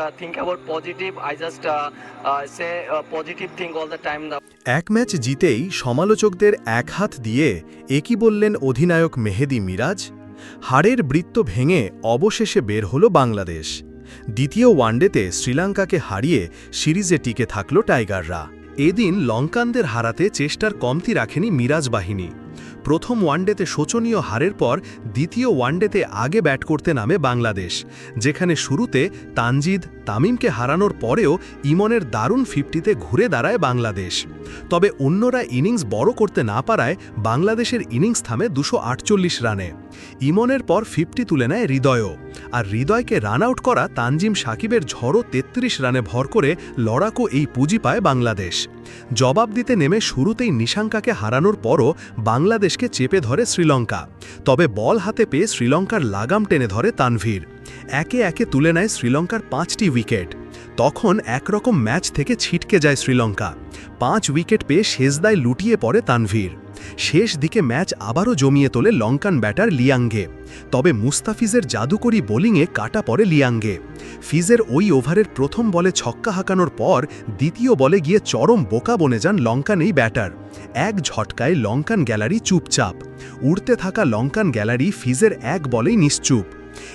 uh, uh, uh. এক match জিতেই সমালোচকদের এক হাত দিয়ে একই বললেন অধিনায়ক মেহেদি মিরাজ? হারের বৃত্ত ভেঙে অবশেষে বের হল বাংলাদেশ। দ্বিতীয় ওয়ানডেতে শ্রীলঙ্কাকে হারিয়ে সিরিজে টিকে থাকল টাইগাররা। এদিন লঙ্কানদের হারাতে চেষ্টার কমতি রাখেনি মিরাজ বাহিনী। প্রথম ওয়ানডেতে শোচনীয় হারের পর দ্বিতীয় ওয়ানডেতে আগে ব্যাট করতে নামে বাংলাদেশ, যেখানে শুরুতে তানজিদ তামিমকে হারানোর পরেও ইমনের দারুণ ফিফটিতে ঘুরে দাঁড়ায় বাংলাদেশ। তবে অন্যরা ইনিংস বড় করতে না পারায় বাংলাদেশের ইনিংস থামে দুশো রানে। ইমনের পর ফিফটি তুলে নেয় হৃদয়ও। আর হৃদয়কে রান আউট করা তানজিম সাকিবের ঝড়ো ৩৩ রানে ভর করে লড়াকু এই পুঁজি পায় বাংলাদেশ। জবাব দিতে নেমে শুরুতেই নিশাঙ্কাকে হারানোর পরও বাংলাদেশকে চেপে ধরে শ্রীলঙ্কা। তবে বল হাতে পেয়ে শ্রীলঙ্কার লাগাম টেনে ধরে তানভীর। একে একে তুলে নেয় শ্রীলঙ্কার পাঁচটি উইকেট। তখন একরকম ম্যাচ থেকে ছিটকে যায় শ্রীলঙ্কা। পাঁচ উইকেট পেয়ে শেষদায় লুটিয়ে পড়ে তানভীর। শেষ দিকে ম্যাচ আবারও জমিয়ে তোলে লঙ্কান ব্যাটার লিয়াঙ্গে। তবে মুস্তাফিজের জাদুকরি বোলিংয়ে কাটা পড়ে লিয়াঙ্গে। ফিজের ওই ওভারের প্রথম বলে ছক্কা হাঁকানোর পর দ্বিতীয় বলে গিয়ে চরম বোকা বনে যান লঙ্কান এই ব্যাটার। এক ঝটকায় লঙ্কান গ্যালারি চুপচাপ। উড়তে থাকা লঙ্কান গ্যালারি ফিজের এক বলেই নিশ্চুপ।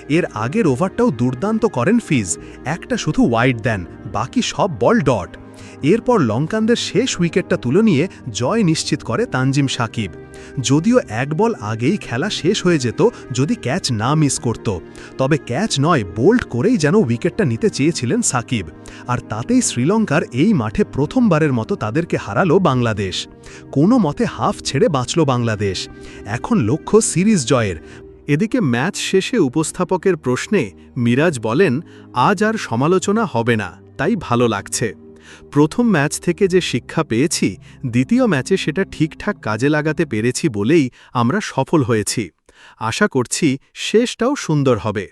এর আগের ওভারটাও দুর্দান্ত করেন ফিজ। একটা শুধু ওয়াইড দেন, বাকি সব বল ডট। এরপর লঙ্কানদের শেষ উইকেটটা তুলে নিয়ে জয় নিশ্চিত করে তানজিম সাকিব। যদিও এক বল আগেই খেলা শেষ হয়ে যেত, যদি ক্যাচ না মিস করত। তবে ক্যাচ নয়, বোল্ড করেই যেন উইকেটটা নিতে চেয়েছিলেন সাকিব। আর তাতেই শ্রীলঙ্কার এই মাঠে প্রথমবারের মতো তাদেরকে হারালো বাংলাদেশ। কোনো মতে হাফ ছেড়ে বাঁচল বাংলাদেশ। এখন লক্ষ্য সিরিজ জয়ের এদিকে ম্যাচ শেষে উপস্থাপকের প্রশ্নে মিরাজ বলেন, আজ আর সমালোচনা হবে না, তাই ভালো লাগছে। প্রথম ম্যাচ থেকে যে শিক্ষা পেয়েছি, দ্বিতীয় ম্যাচে সেটা ঠিকঠাক কাজে লাগাতে পেরেছি বলেই আমরা সফল হয়েছি। আশা করছি শেষটাও সুন্দর হবে।